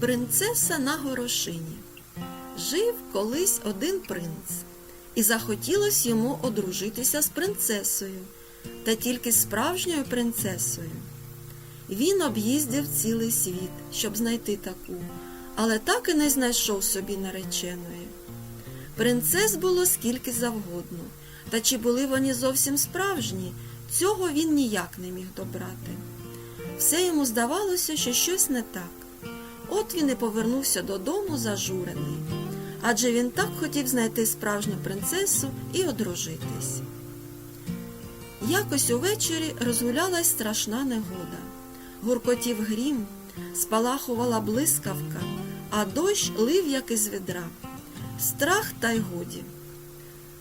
Принцеса на горошині. Жив колись один принц, і захотілось йому одружитися з принцесою, та тільки справжньою принцесою. Він об'їздив цілий світ, щоб знайти таку, але так і не знайшов собі нареченої. Принцес було скільки завгодно, та чи були вони зовсім справжні, цього він ніяк не міг добрати. Все йому здавалося, що щось не так. От він і повернувся додому зажурений, адже він так хотів знайти справжню принцесу і одружитись. Якось увечері розгулялась страшна негода. Гуркотів грім, спалахувала блискавка, а дощ лив, як із відра. Страх та й годі.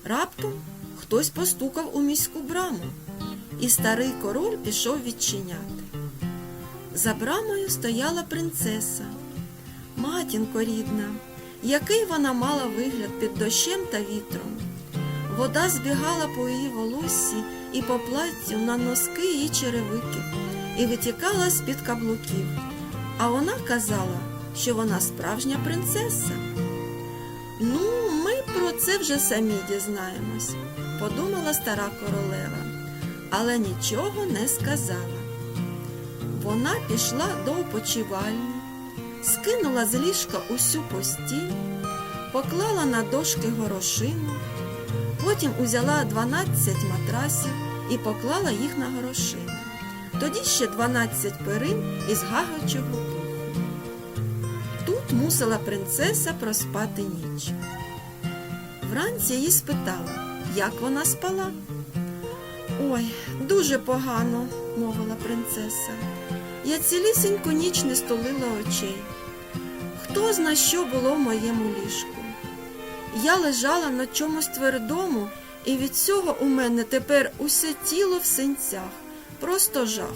Раптом хтось постукав у міську браму, і старий король пішов відчиняти. За брамою стояла принцеса. Матінко рідна, який вона мала вигляд під дощем та вітром. Вода збігала по її волоссі і по платтю на носки її черевиків і витікала з-під каблуків. А вона казала, що вона справжня принцеса. Ну, ми про це вже самі дізнаємось, подумала стара королева, але нічого не сказала. Вона пішла до опочивальні, скинула з ліжка усю постіль, поклала на дошки горошину, потім узяла 12 матрасів і поклала їх на горошину. Тоді ще 12 перин із гагачого пуху. Тут мусила принцеса проспати ніч. Вранці її спитали, як вона спала. Ой, дуже погано, мовила принцеса. Я цілісіньку ніч не столила очей. Хто зна, що було в моєму ліжку? Я лежала на чомусь твердому, і від цього у мене тепер усе тіло в синцях, просто жах.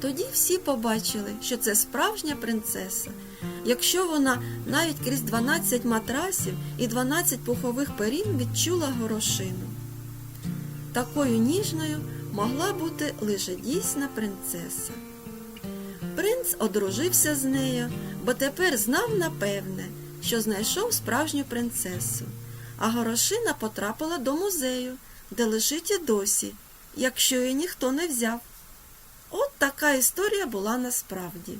Тоді всі побачили, що це справжня принцеса. Якщо вона навіть крізь 12 матрасів і 12 пухових перін відчула горошину. Такою ніжною могла бути лише дійсна принцеса. Принц одружився з нею, бо тепер знав напевне, що знайшов справжню принцесу, а горошина потрапила до музею, де лежить і досі, якщо її ніхто не взяв. От така історія була насправді.